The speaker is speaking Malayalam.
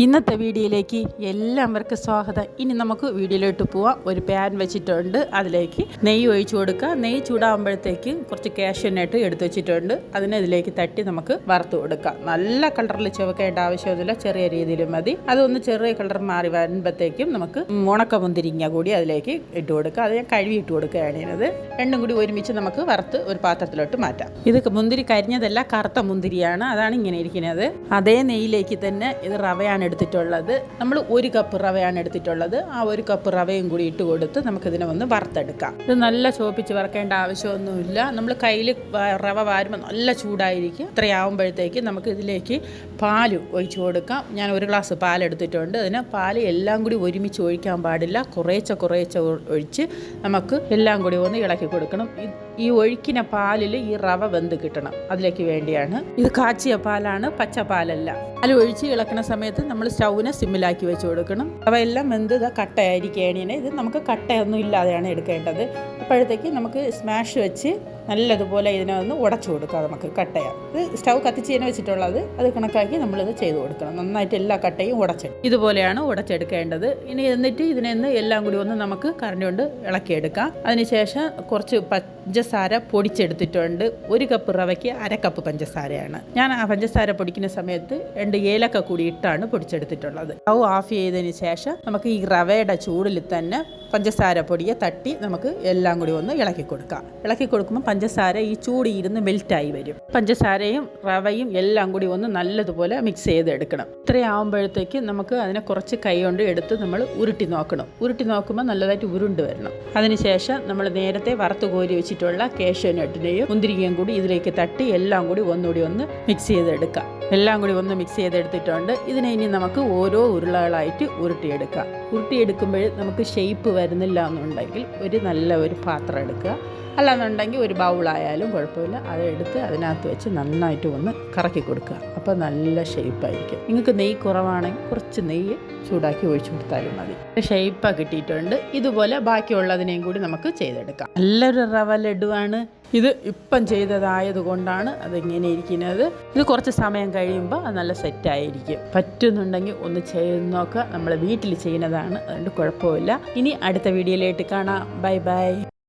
ഇന്നത്തെ വീഡിയോയിലേക്ക് എല്ലാവർക്കും സ്വാഗതം. ഇനി നമുക്ക് വീഡിയോയിലോട്ട് പോവാം. ഒരു പാൻ വെച്ചിട്ടുണ്ട്. അതിലേക്ക് നെയ്യ് ഒഴിച്ചു കൊടുക്കുക. നെയ്യ് ചൂടാകുമ്പോഴത്തേക്ക് കുറച്ച് കാഷ്യനായിട്ട് എടുത്തു വെച്ചിട്ടുണ്ട്. അതിനെ ഇതിലേക്ക് തട്ടി നമുക്ക് വറുത്ത് കൊടുക്കാം. നല്ല കളറിൽ ചുവക്കേണ്ട ആവശ്യമൊന്നുമില്ല. ചെറിയ രീതിയിൽ മതി. അതൊന്ന് ചെറിയ കളർ മാറി വരുമ്പോഴത്തേക്കും നമുക്ക് ഉണക്ക മുന്തിരിങ്ങ കൂടി അതിലേക്ക് ഇട്ട് കൊടുക്കുക അത് ഞാൻ കഴുകി ഇട്ട് കൊടുക്കുകയാണ് ചെയ്യുന്നത്. രണ്ടും കൂടി ഒരുമിച്ച് നമുക്ക് വറുത്ത് ഒരു പാത്രത്തിലോട്ട് മാറ്റാം. ഇത് മുന്തിരി കരിഞ്ഞതല്ല കറുത്ത മുന്തിരിയാണ്. അതാണ് ഇങ്ങനെ ഇരിക്കുന്നത്. അതേ നെയ്യിലേക്ക് തന്നെ ഇത് റവയാണ് എടുത്തിട്ടുള്ളത്. നമ്മൾ ഒരു കപ്പ് റവയാണ് എടുത്തിട്ടുള്ളത്. ആ ഒരു കപ്പ് റവയും കൂടി ഇട്ട് കൊടുത്ത് നമുക്കിതിനെ ഒന്ന് വറുത്തെടുക്കാം. ഇത് നല്ല ചോപ്പിച്ച് വറക്കേണ്ട ആവശ്യമൊന്നുമില്ല. നമ്മൾ കയ്യിൽ റവ വാരുമ്പോൾ നല്ല ചൂടായിരിക്കും. ഇത്രയാവുമ്പോഴത്തേക്ക് നമുക്ക് ഇതിലേക്ക് പാൽ ഒഴിച്ചു കൊടുക്കാം. ഞാൻ ഒരു ഗ്ലാസ് പാൽ എടുത്തിട്ടുണ്ട് അതിന് പാൽ എല്ലാം കൂടി ഒരുമിച്ച് ഒഴിക്കാൻ പാടില്ല. കുറേച്ച കുറേച്ച ഒഴിച്ച് നമുക്ക് എല്ലാം കൂടി ഒന്ന് ഇളക്കി കൊടുക്കണം. ഈ ഒഴിക്കുന്ന പാലിൽ ഈ റവ വെന്ത് കിട്ടണം. അതിലേക്ക് വേണ്ടിയാണ്. ഇത് കാച്ചിയ പാലാണ് പച്ച പാലല്ല. പാൽ ഒഴിച്ച് ഇളക്കുന്ന സമയത്ത് നമ്മൾ സ്റ്റൗവിനെ സിമ്മിലാക്കി വെച്ച് കൊടുക്കണം. അവയെല്ലാം വെന്ത് കട്ടയായിരിക്കുകയാണ്. ഇത് നമുക്ക് കട്ടയൊന്നും ഇല്ലാതെയാണ് എടുക്കേണ്ടത്. അപ്പോഴത്തേക്ക് നമുക്ക് സ്മാഷ് വെച്ച് നല്ലതുപോലെ ഇതിനെ ഒന്ന് ഉടച്ചു കൊടുക്കുക നമുക്ക് കട്ടയ. ഇത് സ്റ്റൗ കത്തിച്ച് തന്നെ വെച്ചിട്ടുള്ളത് അത് കണക്കാക്കി നമ്മളിത് ചെയ്ത് കൊടുക്കണം. നന്നായിട്ട് എല്ലാ കട്ടയും ഉടച്ചെടുക്കും ഇതുപോലെയാണ് ഉടച്ചെടുക്കേണ്ടത്. ഇനി എന്നിട്ട് ഇതിനെ ഒന്ന് എല്ലാം കൂടി ഒന്ന് നമുക്ക് കറണ്ട് കൊണ്ട് ഇളക്കിയെടുക്കാം. അതിനുശേഷം കുറച്ച് പഞ്ചസാര പൊടിച്ചെടുത്തിട്ടുണ്ട്. ഒരു കപ്പ് റവയ്ക്ക് അര കപ്പ് പഞ്ചസാരയാണ്. ഞാൻ ആ പഞ്ചസാര പൊടിക്കുന്ന സമയത്ത് രണ്ട് ഏലക്ക കൂടി ഇട്ടാണ് പൊടിച്ചെടുത്തിട്ടുള്ളത്. സ്റ്റൗ ഓഫ് ചെയ്തതിന് ശേഷം നമുക്ക് ഈ റവയുടെ ചൂടിൽ തന്നെ പഞ്ചസാര പൊടിയെ തട്ടി നമുക്ക് എല്ലാം കൂടി ഒന്ന് ഇളക്കി കൊടുക്കാം. ഇളക്കി കൊടുക്കുമ്പോൾ പഞ്ചസാര ഈ ചൂടിയിരുന്ന് മെൽറ്റായി വരും. പഞ്ചസാരയും റവയും എല്ലാം കൂടി ഒന്ന് നല്ലതുപോലെ മിക്സ് ചെയ്തെടുക്കണം. ഇത്രയാവുമ്പോഴത്തേക്ക് നമുക്ക് അതിനെ കുറച്ച് കൈ കൊണ്ട് എടുത്ത് നമ്മൾ ഉരുട്ടി നോക്കണം. ഉരുട്ടി നോക്കുമ്പോൾ നല്ലതായിട്ട് ഉരുണ്ട് വരണം. അതിനുശേഷം നമ്മൾ നേരത്തെ വറുത്ത് കോരി വെച്ചിട്ടുള്ള കേശവനെട്ടിനെയും മുന്തിരിക്കയും കൂടി ഇതിലേക്ക് തട്ടി എല്ലാം കൂടി ഒന്നുകൂടി ഒന്ന് മിക്സ് ചെയ്തെടുക്കാം. എല്ലാം കൂടി ഒന്ന് മിക്സ് ചെയ്തെടുത്തിട്ടുണ്ട്. ഇതിനെ ഇനി നമുക്ക് ഓരോ ഉരുളകളായിട്ട് ഉരുട്ടിയെടുക്കാം. ഉരുട്ടിയെടുക്കുമ്പോൾ നമുക്ക് ഷേപ്പ് വരുന്നില്ല എന്നുണ്ടെങ്കിൽ ഒരു നല്ല ഒരു പാത്രം എടുക്കുക. അല്ലാന്നുണ്ടെങ്കിൽ ഒരു ബൗളായാലും കുഴപ്പമില്ല. അതെടുത്ത് അതിനകത്ത് വെച്ച് നന്നായിട്ട് ഒന്ന് കറക്കി കൊടുക്കുക. അപ്പോൾ നല്ല ഷേപ്പായിരിക്കും നിങ്ങൾക്ക് നെയ്യ് കുറവാണെങ്കിൽ കുറച്ച് നെയ്യ് ചൂടാക്കി ഒഴിച്ചു കൊടുത്താലും മതി. ഷേപ്പ് കിട്ടിയിട്ടുണ്ട്. ഇതുപോലെ ബാക്കിയുള്ളതിനെയും കൂടി നമുക്ക് ചെയ്തെടുക്കാം. നല്ലൊരു റവ ലഡുവാണ്. ഇത് ഇപ്പം ചെയ്തതായത് കൊണ്ടാണ് അതിങ്ങനെ ഇരിക്കുന്നത്. ഇത് കുറച്ച് സമയം കഴിയുമ്പോൾ അത് നല്ല സെറ്റായിരിക്കും. പറ്റുന്നുണ്ടെങ്കിൽ ഒന്ന് ചെയ്ത് നോക്കുക. നമ്മൾ വീട്ടിൽ ചെയ്യുന്നതാണ്. അതുകൊണ്ട് കുഴപ്പമില്ല. ഇനി അടുത്ത വീഡിയോയിലേക്ക് കാണാം. Bye bye.